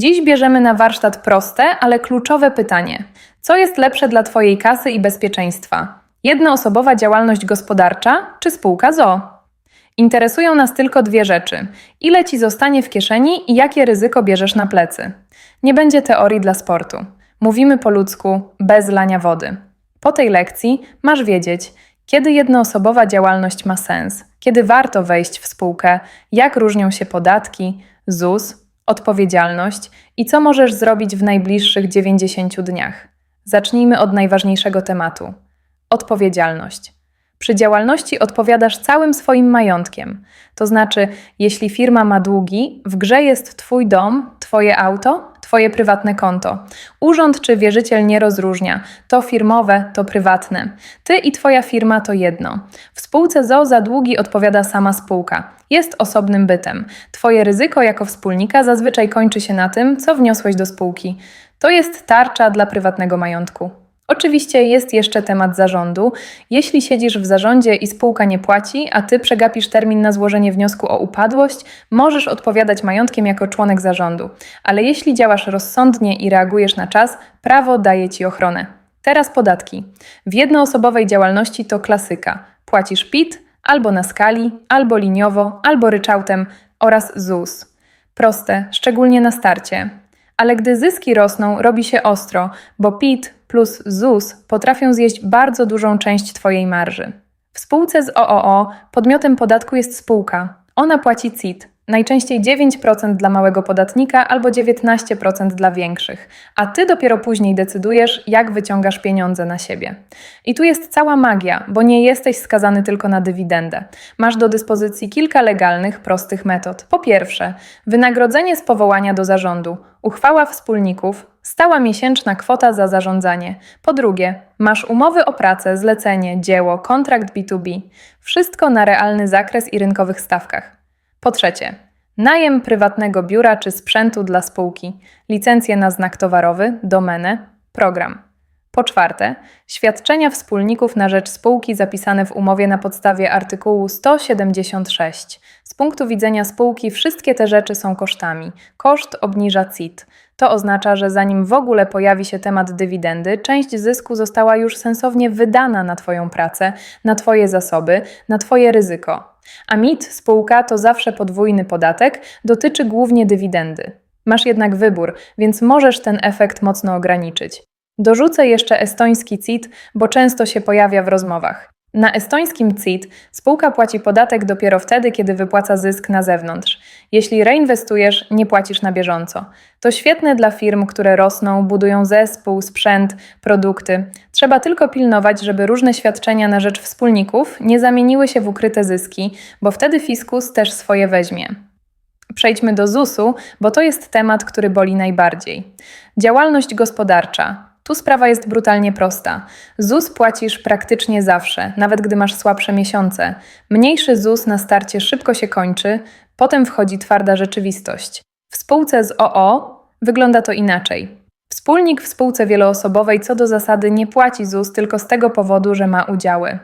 Dziś bierzemy na warsztat proste, ale kluczowe pytanie: co jest lepsze dla Twojej kasy i bezpieczeństwa? Jednoosobowa działalność gospodarcza czy spółka ZO? Interesują nas tylko dwie rzeczy: ile ci zostanie w kieszeni i jakie ryzyko bierzesz na plecy. Nie będzie teorii dla sportu. Mówimy po ludzku, bez lania wody. Po tej lekcji masz wiedzieć, kiedy jednoosobowa działalność ma sens, kiedy warto wejść w spółkę, jak różnią się podatki, ZUS, odpowiedzialność i co możesz zrobić w najbliższych 90 dniach. Zacznijmy od najważniejszego tematu odpowiedzialność. Przy działalności odpowiadasz całym swoim majątkiem. To znaczy, jeśli firma ma długi, w grze jest Twój dom, Twoje auto, Twoje prywatne konto. Urząd czy wierzyciel nie rozróżnia. To firmowe, to prywatne. Ty i Twoja firma to jedno. W spółce ZO za długi odpowiada sama spółka. Jest osobnym bytem. Twoje ryzyko jako wspólnika zazwyczaj kończy się na tym, co wniosłeś do spółki. To jest tarcza dla prywatnego majątku. Oczywiście jest jeszcze temat zarządu. Jeśli siedzisz w zarządzie i spółka nie płaci, a ty przegapisz termin na złożenie wniosku o upadłość, możesz odpowiadać majątkiem jako członek zarządu. Ale jeśli działasz rozsądnie i reagujesz na czas, prawo daje ci ochronę. Teraz podatki. W jednoosobowej działalności to klasyka. Płacisz PIT albo na skali, albo liniowo, albo ryczałtem oraz ZUS. Proste, szczególnie na starcie. Ale gdy zyski rosną, robi się ostro, bo PIT plus ZUS potrafią zjeść bardzo dużą część Twojej marży. W spółce z OOO podmiotem podatku jest spółka. Ona płaci CIT, najczęściej 9% dla małego podatnika albo 19% dla większych, a ty dopiero później decydujesz, jak wyciągasz pieniądze na siebie. I tu jest cała magia, bo nie jesteś skazany tylko na dywidendę. Masz do dyspozycji kilka legalnych, prostych metod. Po pierwsze, wynagrodzenie z powołania do zarządu, uchwała wspólników, stała miesięczna kwota za zarządzanie. Po drugie, masz umowy o pracę, zlecenie, dzieło, kontrakt B2B. Wszystko na realny zakres i rynkowych stawkach. Po trzecie, najem prywatnego biura czy sprzętu dla spółki, licencję na znak towarowy, domenę, program. Po czwarte, świadczenia wspólników na rzecz spółki zapisane w umowie na podstawie artykułu 176. Punktu widzenia spółki wszystkie te rzeczy są kosztami. Koszt obniża CIT. To oznacza, że zanim w ogóle pojawi się temat dywidendy, część zysku została już sensownie wydana na Twoją pracę, na Twoje zasoby, na Twoje ryzyko. A MIT, spółka, to zawsze podwójny podatek, dotyczy głównie dywidendy. Masz jednak wybór, więc możesz ten efekt mocno ograniczyć. Dorzucę jeszcze estoński CIT, bo często się pojawia w rozmowach. Na estońskim CIT spółka płaci podatek dopiero wtedy, kiedy wypłaca zysk na zewnątrz. Jeśli reinwestujesz, nie płacisz na bieżąco. To świetne dla firm, które rosną, budują zespół, sprzęt, produkty. Trzeba tylko pilnować, żeby różne świadczenia na rzecz wspólników nie zamieniły się w ukryte zyski, bo wtedy fiskus też swoje weźmie. Przejdźmy do ZUS-u, bo to jest temat, który boli najbardziej. Działalność gospodarcza. Tu sprawa jest brutalnie prosta. ZUS płacisz praktycznie zawsze, nawet gdy masz słabsze miesiące. Mniejszy ZUS na starcie szybko się kończy, potem wchodzi twarda rzeczywistość. W spółce z OO wygląda to inaczej. Wspólnik w spółce wieloosobowej co do zasady nie płaci ZUS tylko z tego powodu, że ma udziały.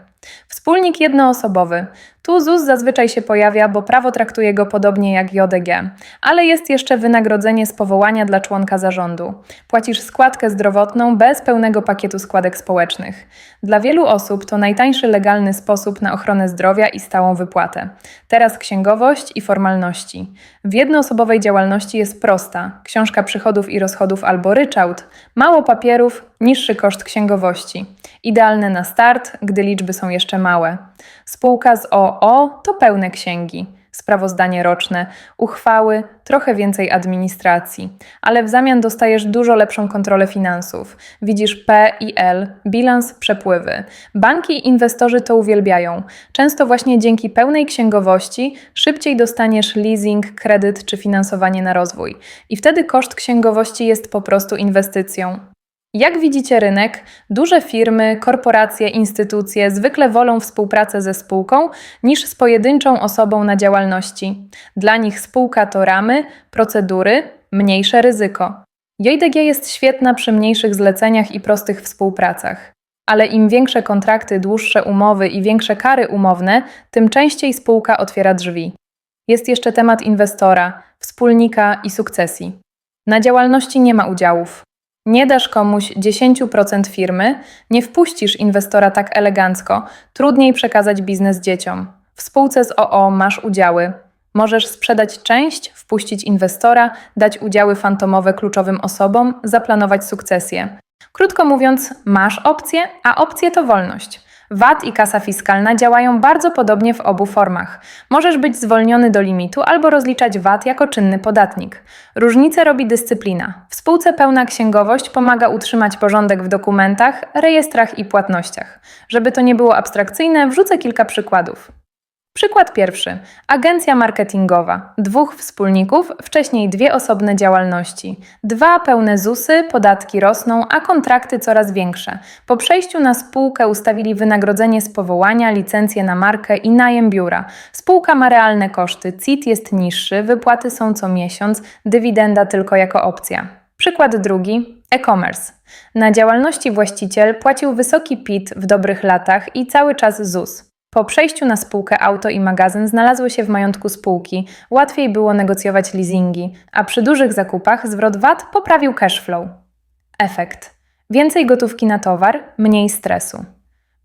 Wspólnik jednoosobowy. Tu ZUS zazwyczaj się pojawia, bo prawo traktuje go podobnie jak JDG, ale jest jeszcze wynagrodzenie z powołania dla członka zarządu. Płacisz składkę zdrowotną bez pełnego pakietu składek społecznych. Dla wielu osób to najtańszy legalny sposób na ochronę zdrowia i stałą wypłatę. Teraz księgowość i formalności. W jednoosobowej działalności jest prosta: książka przychodów i rozchodów albo ryczałt, mało papierów, niższy koszt księgowości. Idealne na start, gdy liczby są jeszcze małe. Spółka z OO to pełne księgi, sprawozdanie roczne, uchwały, trochę więcej administracji, ale w zamian dostajesz dużo lepszą kontrolę finansów. Widzisz P i L, bilans, przepływy. Banki i inwestorzy to uwielbiają. Często właśnie dzięki pełnej księgowości szybciej dostaniesz leasing, kredyt czy finansowanie na rozwój. I wtedy koszt księgowości jest po prostu inwestycją. Jak widzicie rynek, duże firmy, korporacje, instytucje zwykle wolą współpracę ze spółką niż z pojedynczą osobą na działalności. Dla nich spółka to ramy, procedury, mniejsze ryzyko. JDG jest świetna przy mniejszych zleceniach i prostych współpracach. Ale im większe kontrakty, dłuższe umowy i większe kary umowne, tym częściej spółka otwiera drzwi. Jest jeszcze temat inwestora, wspólnika i sukcesji. Na działalności nie ma udziałów. Nie dasz komuś 10% firmy, nie wpuścisz inwestora tak elegancko, trudniej przekazać biznes dzieciom. W spółce z OO masz udziały. Możesz sprzedać część, wpuścić inwestora, dać udziały fantomowe kluczowym osobom, zaplanować sukcesję. Krótko mówiąc, masz opcję, a opcje to wolność. VAT i kasa fiskalna działają bardzo podobnie w obu formach. Możesz być zwolniony do limitu albo rozliczać VAT jako czynny podatnik. Różnicę robi dyscyplina. W spółce pełna księgowość pomaga utrzymać porządek w dokumentach, rejestrach i płatnościach. Żeby to nie było abstrakcyjne, wrzucę kilka przykładów. Przykład pierwszy. Agencja marketingowa. Dwóch wspólników, wcześniej dwie osobne działalności. Dwa pełne ZUSy, podatki rosną, a kontrakty coraz większe. Po przejściu na spółkę ustawili wynagrodzenie z powołania, licencję na markę i najem biura. Spółka ma realne koszty, CIT jest niższy, wypłaty są co miesiąc, dywidenda tylko jako opcja. Przykład drugi. E-commerce. Na działalności właściciel płacił wysoki PIT w dobrych latach i cały czas ZUS. Po przejściu na spółkę auto i magazyn znalazły się w majątku spółki, łatwiej było negocjować leasingi, a przy dużych zakupach zwrot VAT poprawił cash flow. Efekt. Więcej gotówki na towar, mniej stresu.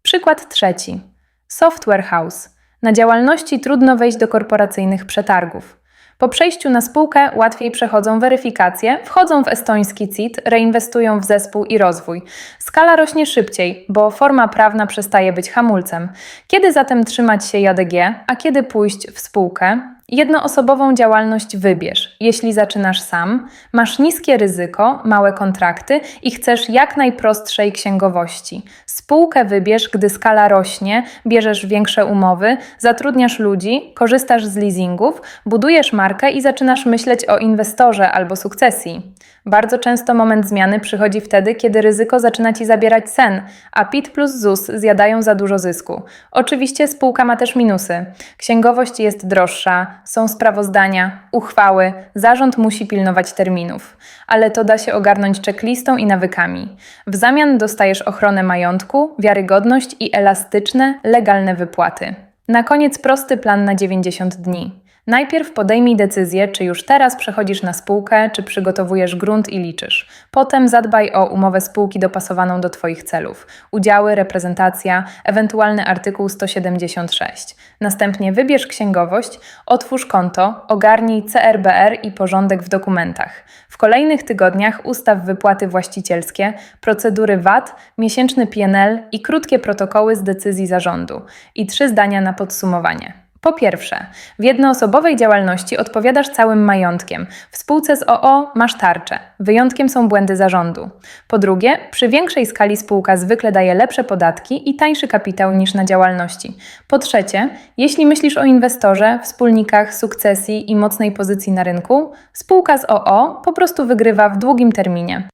Przykład trzeci. Software House. Na działalności trudno wejść do korporacyjnych przetargów. Po przejściu na spółkę łatwiej przechodzą weryfikacje, wchodzą w estoński CIT, reinwestują w zespół i rozwój. Skala rośnie szybciej, bo forma prawna przestaje być hamulcem. Kiedy zatem trzymać się JDG, a kiedy pójść w spółkę? Jednoosobową działalność wybierz. Jeśli zaczynasz sam, masz niskie ryzyko, małe kontrakty i chcesz jak najprostszej księgowości. Spółkę wybierz, gdy skala rośnie, bierzesz większe umowy, zatrudniasz ludzi, korzystasz z leasingów, budujesz markę i zaczynasz myśleć o inwestorze albo sukcesji. Bardzo często moment zmiany przychodzi wtedy, kiedy ryzyko zaczyna ci zabierać sen, a PIT plus ZUS zjadają za dużo zysku. Oczywiście spółka ma też minusy. Księgowość jest droższa, są sprawozdania, uchwały, zarząd musi pilnować terminów, ale to da się ogarnąć checklistą i nawykami. W zamian dostajesz ochronę majątku, wiarygodność i elastyczne, legalne wypłaty. Na koniec prosty plan na 90 dni. Najpierw podejmij decyzję, czy już teraz przechodzisz na spółkę, czy przygotowujesz grunt i liczysz. Potem zadbaj o umowę spółki dopasowaną do Twoich celów. Udziały, reprezentacja, ewentualny artykuł 176. Następnie wybierz księgowość, otwórz konto, ogarnij CRBR i porządek w dokumentach. W kolejnych tygodniach ustaw wypłaty właścicielskie, procedury VAT, miesięczny PNL i krótkie protokoły z decyzji zarządu. I trzy zdania na podsumowanie. Po pierwsze, w jednoosobowej działalności odpowiadasz całym majątkiem. W spółce z OO masz tarczę. Wyjątkiem są błędy zarządu. Po drugie, przy większej skali spółka zwykle daje lepsze podatki i tańszy kapitał niż na działalności. Po trzecie, jeśli myślisz o inwestorze, wspólnikach, sukcesji i mocnej pozycji na rynku, spółka z OO po prostu wygrywa w długim terminie.